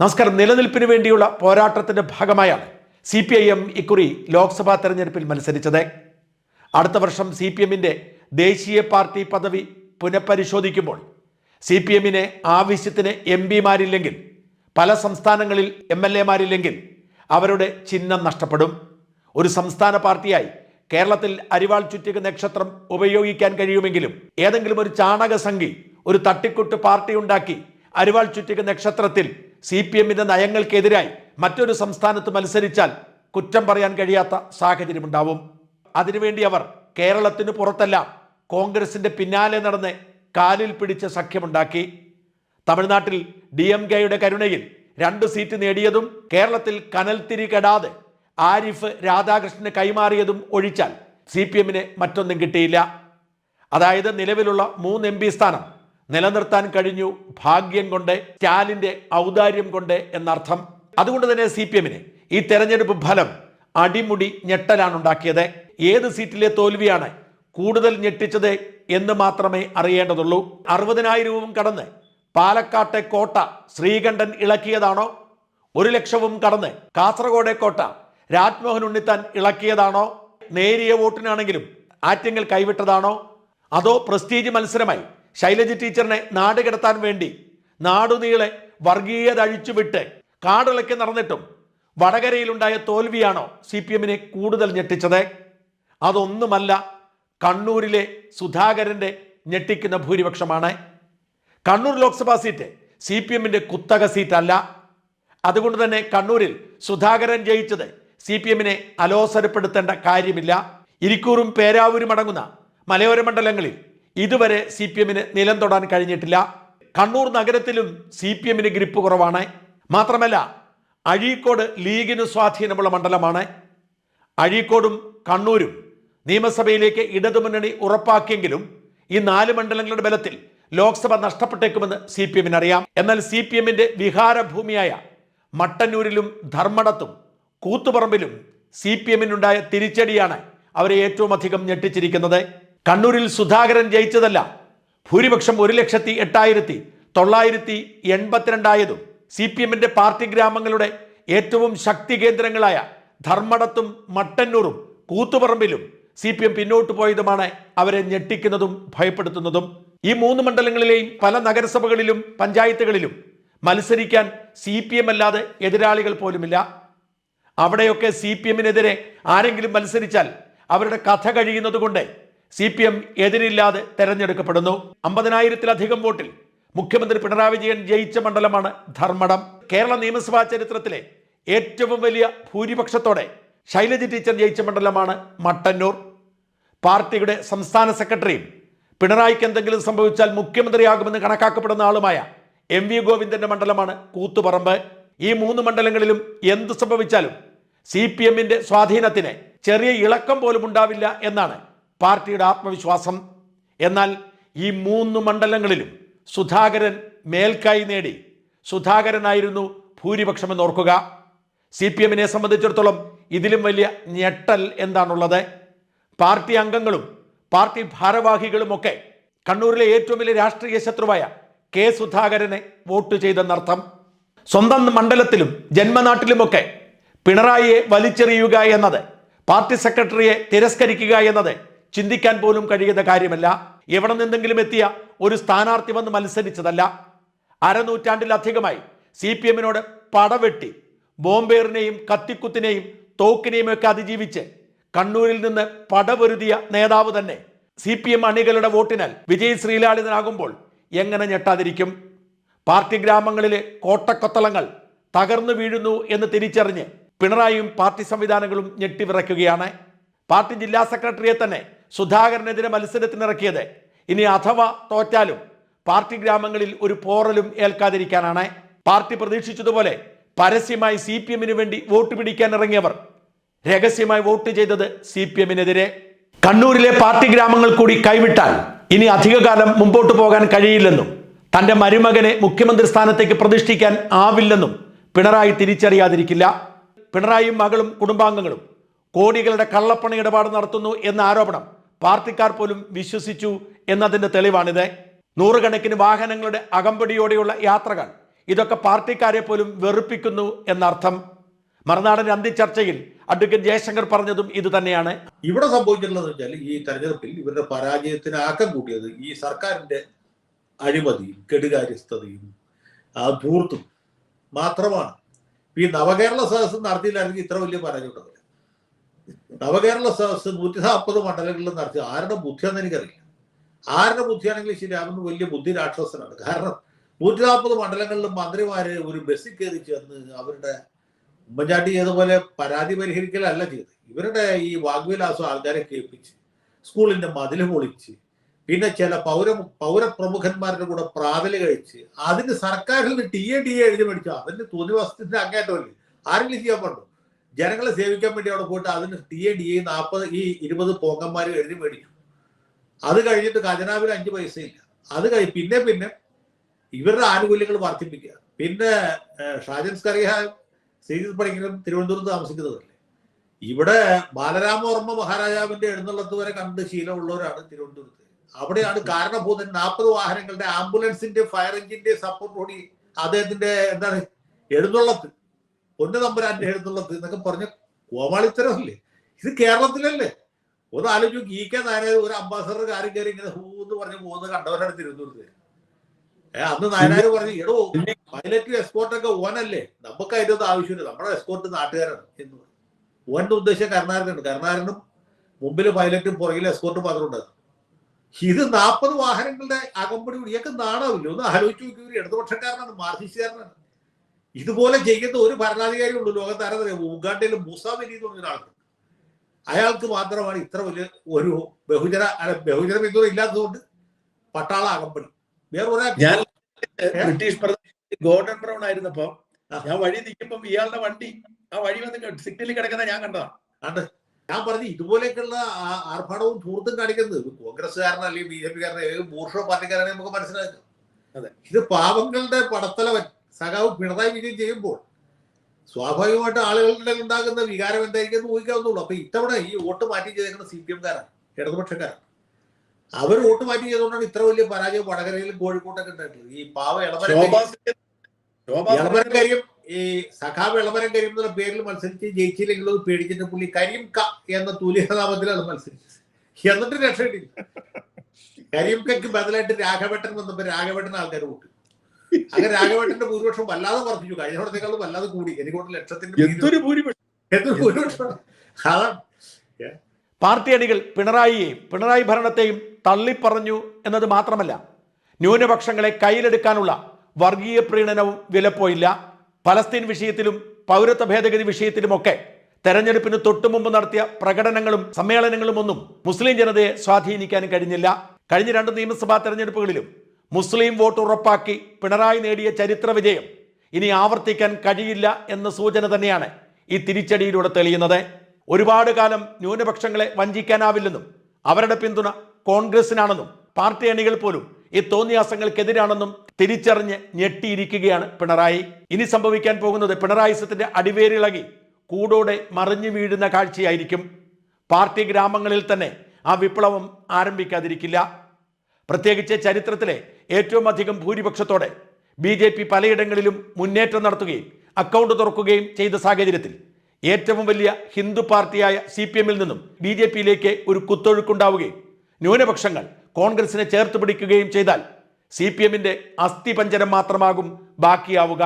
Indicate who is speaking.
Speaker 1: നമസ്കാരം. നിലനിൽപ്പിന് വേണ്ടിയുള്ള പോരാട്ടത്തിന്റെ ഭാഗമായാണ് സി പി ഐ എം ഇക്കുറി ലോക്സഭാ തെരഞ്ഞെടുപ്പിൽ മത്സരിച്ചത്. അടുത്ത വർഷം സി പി എമ്മിന്റെ ദേശീയ പാർട്ടി പദവി പുനഃപരിശോധിക്കുമ്പോൾ സി പി എമ്മിന് ആവശ്യത്തിന് എം പിമാരില്ലെങ്കിൽ പല സംസ്ഥാനങ്ങളിൽ എം എൽ എമാരില്ലെങ്കിൽ അവരുടെ ചിഹ്നം നഷ്ടപ്പെടും. ഒരു സംസ്ഥാന പാർട്ടിയായി കേരളത്തിൽ അരിവാൾ ചുറ്റിക നക്ഷത്രം ഉപയോഗിക്കാൻ കഴിയുമെങ്കിലും ഏതെങ്കിലും ഒരു ചാണകസംഖി ഒരു തട്ടിക്കുട്ട് പാർട്ടി ഉണ്ടാക്കി അരിവാൾ ചുറ്റിക നക്ഷത്രത്തിൽ സി പി എമ്മിന്റെ നയങ്ങൾക്കെതിരായി മറ്റൊരു സംസ്ഥാനത്ത് മത്സരിച്ചാൽ കുറ്റം പറയാൻ കഴിയാത്ത സാഹചര്യമുണ്ടാവും. അതിനുവേണ്ടി അവർ കേരളത്തിന് പുറത്തെല്ലാം കോൺഗ്രസിന്റെ പിന്നാലെ നടന്ന് കാലിൽ പിടിച്ച സഖ്യമുണ്ടാക്കി. തമിഴ്നാട്ടിൽ ഡി എം കെയുടെ കരുണയിൽ രണ്ട് സീറ്റ് നേടിയതും കേരളത്തിൽ കനൽത്തിരി കെടാതെ ആരിഫ് രാധാകൃഷ്ണന് കൈമാറിയതും ഒഴിച്ചാൽ സി പി എമ്മിന് മറ്റൊന്നും കിട്ടിയില്ല. അതായത് നിലവിലുള്ള മൂന്ന് എം പി സ്ഥാനം നിലനിർത്താൻ കഴിഞ്ഞു ഭാഗ്യം കൊണ്ട് സ്റ്റാലിന്റെ ഔദാര്യം കൊണ്ട് എന്നർത്ഥം. അതുകൊണ്ട് തന്നെ സി പി എമ്മിന് ഈ തെരഞ്ഞെടുപ്പ് ഫലം അടിമുടി ഞെട്ടലാണ് ഉണ്ടാക്കിയത്. ഏത് സീറ്റിലെ തോൽവിയാണ് കൂടുതൽ ഞെട്ടിച്ചത് എന്ന് മാത്രമേ അറിയേണ്ടതുള്ളൂ. അറുപതിനായിരവും കടന്ന് പാലക്കാട്ടെ കോട്ട ശ്രീകണ്ഠൻ ഇളക്കിയതാണോ? ഒരു ലക്ഷവും കടന്ന് കാസർഗോഡെ കോട്ട രാജ്മോഹൻ ഉണ്ണിത്താൻ ഇളക്കിയതാണോ? നേരിയ വോട്ടിനാണെങ്കിലും ആറ്റങ്ങൾ കൈവിട്ടതാണോ? അതോ പ്രസ്റ്റീജ് മത്സരമായി ശൈലജ ടീച്ചറിനെ നാട് കിടത്താൻ വേണ്ടി നാടുനീളെ വർഗീയത അഴിച്ചുവിട്ട് കാടിളക്കി നടന്നിട്ടും വടകരയിലുണ്ടായ തോൽവിയാണോ സി പി എമ്മിനെ കൂടുതൽ ഞെട്ടിച്ചത്? അതൊന്നുമല്ല കണ്ണൂരിലെ സുധാകരന്റെ ഞെട്ടിക്കുന്ന ഭൂരിപക്ഷമാണ്. Kannur Lok Sabha seat C P എമ്മിന്റെ കുത്തക സീറ്റല്ല. അതുകൊണ്ട് തന്നെ കണ്ണൂരിൽ സുധാകരൻ ജയിച്ചത് സി പി എമ്മിനെ അലോസരപ്പെടുത്തേണ്ട കാര്യമില്ല. ഇരിക്കൂറും പേരാവൂരും അടങ്ങുന്ന മലയോര മണ്ഡലങ്ങളിൽ ഇതുവരെ സി പി എമ്മിന് നിലം തൊടാൻ കഴിഞ്ഞിട്ടില്ല. കണ്ണൂർ നഗരത്തിലും സി പി എമ്മിന് ഗ്രിപ്പ് കുറവാണ്. മാത്രമല്ല അഴീക്കോട് ലീഗിന് സ്വാധീനമുള്ള മണ്ഡലമാണ്. അഴീക്കോടും കണ്ണൂരും നിയമസഭയിലേക്ക് ഇടതുമുന്നണി ഉറപ്പാക്കിയെങ്കിലും ഈ നാല് മണ്ഡലങ്ങളുടെ ബലത്തിൽ ലോക്സഭ നഷ്ടപ്പെട്ടേക്കുമെന്ന് സി പി എമ്മിന് അറിയാം എന്നാൽ സി പി എമ്മിന്റെ വിഹാരഭൂമിയായ മട്ടന്നൂരിലും ധർമ്മടത്തും കൂത്തുപറമ്പിലും സി പി എമ്മിനുണ്ടായ തിരിച്ചടിയാണ് അവരെ ഏറ്റവും അധികം ഞെട്ടിച്ചിരിക്കുന്നത്. കണ്ണൂരിൽ സുധാകരൻ ജയിച്ചതല്ല. ഭൂരിപക്ഷം ഒരു ലക്ഷത്തി എട്ടായിരത്തി തൊള്ളായിരത്തി എൺപത്തിരണ്ടായതും സി പി എമ്മിന്റെ പാർട്ടി ഗ്രാമങ്ങളുടെ ഏറ്റവും ശക്തി കേന്ദ്രങ്ങളായ ധർമ്മടത്തും മട്ടന്നൂറും കൂത്തുപറമ്പിലും സി പി എം പിന്നോട്ട് പോയതുമാണ് അവരെ ഞെട്ടിക്കുന്നതും ഭയപ്പെടുത്തുന്നതും. ഈ മൂന്ന് മണ്ഡലങ്ങളിലെയും പല നഗരസഭകളിലും പഞ്ചായത്തുകളിലും മത്സരിക്കാൻ സി പി എം അല്ലാതെ എതിരാളികൾ പോലുമില്ല. അവിടെയൊക്കെ സി പി എമ്മിനെതിരെ ആരെങ്കിലും മത്സരിച്ചാൽ അവരുടെ കഥ കഴിയുന്നത് കൊണ്ട് സി പി എം എതിരില്ലാതെ തെരഞ്ഞെടുക്കപ്പെടുന്നു. അമ്പതിനായിരത്തിലധികം വോട്ടിൽ മുഖ്യമന്ത്രി പിണറായി വിജയൻ ജയിച്ച മണ്ഡലമാണ് ധർമ്മടം. കേരള നിയമസഭാ ചരിത്രത്തിലെ ഏറ്റവും വലിയ ഭൂരിപക്ഷത്തോടെ ശൈലജ ടീച്ചർ ജയിച്ച മണ്ഡലമാണ് മട്ടന്നൂർ. പാർട്ടിയുടെ സംസ്ഥാന സെക്രട്ടറിയും പിണറായിക്ക് എന്തെങ്കിലും സംഭവിച്ചാൽ മുഖ്യമന്ത്രിയാകുമെന്ന് കണക്കാക്കപ്പെടുന്ന ആളുമായ എം വി ഗോവിന്ദന്റെ മണ്ഡലമാണ് കൂത്തുപറമ്പ്. ഈ മൂന്ന് മണ്ഡലങ്ങളിലും എന്തു സംഭവിച്ചാലും സി പി എമ്മിന്റെ സ്വാധീനത്തിന് ചെറിയ ഇളക്കം പോലും ഉണ്ടാവില്ല എന്നാണ് പാർട്ടിയുടെ ആത്മവിശ്വാസം. എന്നാൽ ഈ മൂന്ന് മണ്ഡലങ്ങളിലും സുധാകരൻ മേൽക്കായി നേടി. സുധാകരനായിരുന്നു ഭൂരിപക്ഷമെന്ന് ഓർക്കുക. സി പി എമ്മിനെ സംബന്ധിച്ചിടത്തോളം ഇതിലും വലിയ ഞെട്ടൽ എന്താണുള്ളത്? പാർട്ടി അംഗങ്ങളും പാർട്ടി ഭാരവാഹികളുമൊക്കെ കണ്ണൂരിലെ ഏറ്റവും വലിയ രാഷ്ട്രീയ ശത്രുവായ കെ സുധാകരനെ വോട്ട് ചെയ്തെന്നർത്ഥം. സ്വന്തം മണ്ഡലത്തിലും ജന്മനാട്ടിലുമൊക്കെ പിണറായിയെ വലിച്ചെറിയുക എന്നത് പാർട്ടി സെക്രട്ടറിയെ തിരസ്കരിക്കുക എന്നത് ചിന്തിക്കാൻ പോലും കഴിയുന്ന കാര്യമല്ല. എവിടെ നിന്നെങ്കിലും എത്തിയ ഒരു സ്ഥാനാർത്ഥി വന്ന് മത്സരിച്ചതല്ല. അരനൂറ്റാണ്ടിലധികമായി സി പി എമ്മിനോട് പടവെട്ടി ബോംബേറിനെയും കത്തിക്കുത്തിനെയും തോക്കിനെയും ഒക്കെ അതിജീവിച്ച് കണ്ണൂരിൽ നിന്ന് പടപൊരുതിയ നേതാവ് തന്നെ സി പി എം അണികളുടെ വോട്ടിനാൽ വിജയ് ശ്രീലാളിതനാകുമ്പോൾ എങ്ങനെ ഞെട്ടാതിരിക്കും? പാർട്ടി ഗ്രാമങ്ങളിലെ കോട്ടക്കൊത്തളങ്ങൾ തകർന്നു വീഴുന്നു എന്ന് തിരിച്ചറിഞ്ഞ് പിണറായിയും പാർട്ടി സംവിധാനങ്ങളും ഞെട്ടിവിറയ്ക്കുകയാണ് പാർട്ടി ജില്ലാ സെക്രട്ടറിയെ തന്നെ സുധാകരനെതിരെ മത്സരത്തിനിറക്കിയത്. ഇനി അഥവാ തോറ്റാലും പാർട്ടി ഗ്രാമങ്ങളിൽ ഒരു പോറലും ഏൽക്കാതിരിക്കാനാണ്. പാർട്ടി പ്രതീക്ഷിച്ചതുപോലെ പരസ്യമായി സി പി എമ്മിന് വേണ്ടി വോട്ട് പിടിക്കാൻ ഇറങ്ങിയവർ രഹസ്യമായി വോട്ട് ചെയ്തത് സി പി എമ്മിനെതിരെ. കണ്ണൂരിലെ പാർട്ടി ഗ്രാമങ്ങൾ കൂടി കൈവിട്ടാൽ ഇനി അധികകാലം മുമ്പോട്ട് പോകാൻ കഴിയില്ലെന്നും തന്റെ മരുമകനെ മുഖ്യമന്ത്രി സ്ഥാനത്തേക്ക് പ്രതിഷ്ഠിക്കാൻ ആവില്ലെന്നും പിണറായി തിരിച്ചറിയാതിരിക്കില്ല. പിണറായിയും മകളും കുടുംബാംഗങ്ങളും കോടികളുടെ കള്ളപ്പണ ഇടപാട് നടത്തുന്നു എന്ന ആരോപണം പാർട്ടിക്കാർ പോലും വിശ്വസിച്ചു എന്നതിന്റെ തെളിവാണിത്. നൂറുകണക്കിന് വാഹനങ്ങളുടെ അകമ്പടിയോടെയുള്ള യാത്രകൾ ഇതൊക്കെ പാർട്ടിക്കാരെ പോലും വെറുപ്പിക്കുന്നു എന്നർത്ഥം. മറുനാടൻ അന്ത്യചർച്ചയിൽ അഡ്വക്കേറ്റ് ജയശങ്കർ പറഞ്ഞതും ഇത് തന്നെയാണ്.
Speaker 2: ഇവിടെ സംഭവിച്ചിട്ടുള്ളത് വെച്ചാൽ ഈ തെരഞ്ഞെടുപ്പിൽ ഇവരുടെ പരാജയത്തിന് ആക്കം കൂട്ടിയത് ഈ സർക്കാരിന്റെ അഴിമതിയും കെടുകാര്യസ്ഥതയും ധൂർത്തും മാത്രമാണ്. ഈ നവകേരള സദസ്സ് നടത്തിയില്ലായിരുന്നെങ്കിൽ ഇത്ര വലിയ പരാജയം നവകേരള സദസ് നൂറ്റി നാൽപ്പത് മണ്ഡലങ്ങളിൽ നടത്തി ആരുടെ ബുദ്ധിയാണെന്ന് എനിക്കറിയില്ല. ആരുടെ ബുദ്ധിയാണെങ്കിലും ശരി അവന് വലിയ ബുദ്ധി രാക്ഷസനാണ്. കാരണം നൂറ്റി നാൽപ്പത് മണ്ഡലങ്ങളിലും മന്ത്രിമാര് ഒരു ബസ്സിൽ കയറി ചെന്ന് അവരുടെ ഉമ്മൻചാണ്ടി ചെയ്തപോലെ പരാതി പരിഹരിക്കലല്ല ചെയ്തത്. ഇവരുടെ ഈ വാഗ്വിലാസം ആൾക്കാരെ കേൾപ്പിച്ച് സ്കൂളിന്റെ മതിൽ പൊളിച്ച് പിന്നെ ചില പൗര പൗരപ്രമുഖന്മാരുടെ കൂടെ പ്രാതൽ കഴിച്ച് അതിന് സർക്കാരിൽ നിന്ന് ടി എ ടി എഴുതി മേടിച്ചു. അതിന് തോന്നിവാസത്തിന്റെ അങ്ങേറ്റമല്ലേ? ആരെങ്കിലും ചെയ്യാൻ പാടുണ്ടോ? ജനങ്ങളെ സേവിക്കാൻ വേണ്ടി അവിടെ പോയിട്ട് അതിന് ടി എ ഡി എ നാൽപ്പത് ഈ ഇരുപത് പോക്കന്മാർ എഴുതി മേടിക്കും. അത് കഴിഞ്ഞിട്ട് ഖജനാവിൽ അഞ്ച് പൈസയില്ല. അത് കഴി പിന്നെ പിന്നെ ഇവരുടെ ആനുകൂല്യങ്ങൾ വർദ്ധിപ്പിക്കുക. പിന്നെ ഷാജൻ സ്കറിയ ശ്രീജിത് പഠിക്കലും തിരുവനന്തപുരത്ത് താമസിക്കുന്നതല്ലേ ഇവിടെ ബാലരാമവർമ്മ മഹാരാജാവിന്റെ എഴുന്നള്ളത്ത് വരെ കണ്ട് ശീലമുള്ളവരാണ് തിരുവനന്തപുരത്ത്. അവിടെയാണ് കാരണഭൂതൻ നാൽപ്പത് വാഹനങ്ങളുടെ ആംബുലൻസിന്റെ ഫയർ എഞ്ചിന്റെ സപ്പോർട്ടോടി അദ്ദേഹത്തിന്റെ എന്താണ് എഴുന്നള്ളത്ത്. പൊന്നു തമ്പുരാന്റെ എഴുന്നള്ളത്ത് എന്നൊക്കെ പറഞ്ഞ കോമാളിത്തരമല്ലേ? ഇത് കേരളത്തിലല്ലേ? ഒന്ന് ആലോചിച്ചു ഇ കെ നായനാർ ഒരു അംബാസഡർ കാര്യം കയറി ഇങ്ങനെ ഹൂ എന്ന് പറഞ്ഞ് പോകുന്നത് കണ്ടവരാണ് തിരുവനന്തപുരത്ത് ഏഹ് അന്ന് നായനാർ പറഞ്ഞു എടോ പൈലറ്റ് എസ്കോർട്ടൊക്കെ ഓനല്ലേ? നമുക്ക് അതിന്റെ ഒന്നും ആവശ്യമില്ല. നമ്മുടെ എസ്കോർട്ട് നാട്ടുകാരാണ് എന്ന് ഓന്റെ ഉദ്ദേശം കരുണാകരനുണ്ട് കരുണാകരനും മുമ്പിൽ പൈലറ്റും പുറകിൽ എക്സ്പോർട്ട് മാത്രം ഉണ്ടായിരുന്നു. ഇത് നാൽപ്പത് വാഹനങ്ങളുടെ അകമ്പടി ഇയാൾക്ക് നാണാവില്ല ഒന്ന് ആലോചിച്ച് നോക്കി ഒരു ഇടതുപക്ഷക്കാരനാണ് മാർക്സിസ്റ്റുകാരനാണ്. ഇതുപോലെ ചെയ്യുന്ന ഒരു ഭരണാധികാരി ഉള്ളൂ. ലോകത്ത് ആരാധന ഉഗാണ്ടയിൽ മുസാബലി എന്ന് പറഞ്ഞ ഒരാൾക്ക് അയാൾക്ക് മാത്രമാണ് ഇത്ര വലിയ ഒരു ബഹുജന ബഹുജന പിന്തുണ ഇല്ലാത്തതുകൊണ്ട് പട്ടാള അകമ്പടി. വേറെ
Speaker 3: ഒരാൾ ബ്രിട്ടീഷ് പ്രധാനമന്ത്രി ഗോർഡൻ ബ്രൗൺ ആയിരുന്നപ്പോ ഞാൻ വഴി നിൽക്കുമ്പോ ഇയാളുടെ വണ്ടി ആ വഴി വന്ന് സിഗ്നലിൽ കിടക്കുന്ന ഞാൻ കണ്ടതാ
Speaker 2: ആണ് ഞാൻ പറഞ്ഞു ഇതുപോലെയൊക്കെയുള്ള ആർഭാടവും ധൂർത്തും കാണിക്കുന്നത് കോൺഗ്രസ്സുകാരൻ അല്ലെങ്കിൽ ബി ജെ പിക്കാരൻ ഏത് ബൂർഷോ പാർട്ടിക്കാരനെ നമുക്ക് മനസ്സിലാക്കാം.
Speaker 3: അതെ.
Speaker 2: ഇത് പാവങ്ങളുടെ പടത്തലവൻ സഖാവ് പിണറായി വിജയൻ ചെയ്യുമ്പോൾ സ്വാഭാവികമായിട്ട് ആളുകളുടെ ഉണ്ടാകുന്ന വികാരം എന്തായിരിക്കും എന്ന് ഊഹിക്കാവുന്നുള്ളൂ അപ്പൊ ഇത്തവണ ഈ വോട്ട് മാറ്റി ചെയ്തേക്കുന്ന സി പി എംകാരാണ് ഇടതുപക്ഷക്കാരാണ്. അവർ വോട്ട് മാറ്റി ചെയ്തുകൊണ്ടാണ് ഇത്ര വലിയ പരാജയം വടകരയിലും കോഴിക്കോട്ടൊക്കെ ഉണ്ടായിട്ടുള്ളത്. ഈ പാവ ഇളമരം കരിയും ഈ സഖാവ് ഇളമരം കരിയും എന്നുള്ള പേരിൽ മത്സരിച്ച് ജയിച്ചില്ലെങ്കിലും അത് പേടിച്ചിട്ട് പുള്ളി കരിയും ക എന്ന തുല്യനാമത്തിലാണ് മത്സരിച്ചത് എന്നിട്ട് രക്ഷയിട്ടില്ല കരിയും കയ്ക്ക് ബദലായിട്ട് രാഘവേട്ടൻ വന്നപ്പോ രാഘവേട്ടൻ ആൾക്കാർ കൂട്ടി അങ്ങനെ രാഘവേട്ടന്റെ ഭൂരിപക്ഷം വല്ലാതെ വർദ്ധിച്ചു. കഴിഞ്ഞ വല്ലാതെ കൂടി. എനിക്കോട്ട് ലക്ഷത്തിന്റെ
Speaker 3: എന്തൊരു ഭൂരിപക്ഷം?
Speaker 2: അതാണ്
Speaker 1: പാർട്ടി അണികൾ പിണറായിയെയും പിണറായി ഭരണത്തെയും തള്ളിപ്പറഞ്ഞു എന്നത് മാത്രമല്ല ന്യൂനപക്ഷങ്ങളെ കയ്യിലെടുക്കാനുള്ള വർഗീയ പ്രീണനവും വിലപ്പോയില്ല. പലസ്തീൻ വിഷയത്തിലും പൗരത്വ ഭേദഗതി വിഷയത്തിലുമൊക്കെ തെരഞ്ഞെടുപ്പിന് തൊട്ടുമുമ്പ് നടത്തിയ പ്രകടനങ്ങളും സമ്മേളനങ്ങളും ഒന്നും മുസ്ലിം ജനതയെ സ്വാധീനിക്കാൻ കഴിഞ്ഞില്ല. കഴിഞ്ഞ രണ്ട് നിയമസഭാ തെരഞ്ഞെടുപ്പുകളിലും മുസ്ലിം വോട്ട് ഉറപ്പാക്കി പിണറായി നേടിയ ചരിത്ര വിജയം ഇനി ആവർത്തിക്കാൻ കഴിയില്ല എന്ന സൂചന തന്നെയാണ് ഈ തിരിച്ചടിയിലൂടെ തെളിയുന്നത്. ഒരുപാട് കാലം ന്യൂനപക്ഷങ്ങളെ വഞ്ചിക്കാനാവില്ലെന്നും അവരുടെ പിന്തുണ കോൺഗ്രസിനാണെന്നും പാർട്ടി അണികൾ പോലും ഈ തോന്നിയാസങ്ങൾക്കെതിരാണെന്നും തിരിച്ചറിഞ്ഞ് ഞെട്ടിയിരിക്കുകയാണ് പിണറായി. ഇനി സംഭവിക്കാൻ പോകുന്നത് പിണറായിസത്തിന്റെ അടിവേരിളകി കൂടോടെ മറിഞ്ഞു വീഴുന്ന കാഴ്ചയായിരിക്കും. പാർട്ടി ഗ്രാമങ്ങളിൽ തന്നെ ആ വിപ്ലവം ആരംഭിക്കാതിരിക്കില്ല. പ്രത്യേകിച്ച് ചരിത്രത്തിലെ ഏറ്റവും അധികം ഭൂരിപക്ഷത്തോടെ ബി ജെ പി പലയിടങ്ങളിലും മുന്നേറ്റം നടത്തുകയും അക്കൗണ്ട് തുറക്കുകയും ചെയ്ത സാഹചര്യത്തിൽ ഏറ്റവും വലിയ ഹിന്ദു പാർട്ടിയായ സി പി എമ്മിൽ നിന്നും ബി ജെ പിയിലേക്ക് ഒരു കുത്തൊഴുക്കുണ്ടാവുകയും ന്യൂനപക്ഷങ്ങൾ കോൺഗ്രസിനെ ചേർത്ത് പിടിക്കുകയും ചെയ്താൽ സി പി എമ്മിന്റെ അസ്ഥിപഞ്ചരം മാത്രമാകും ബാക്കിയാവുക.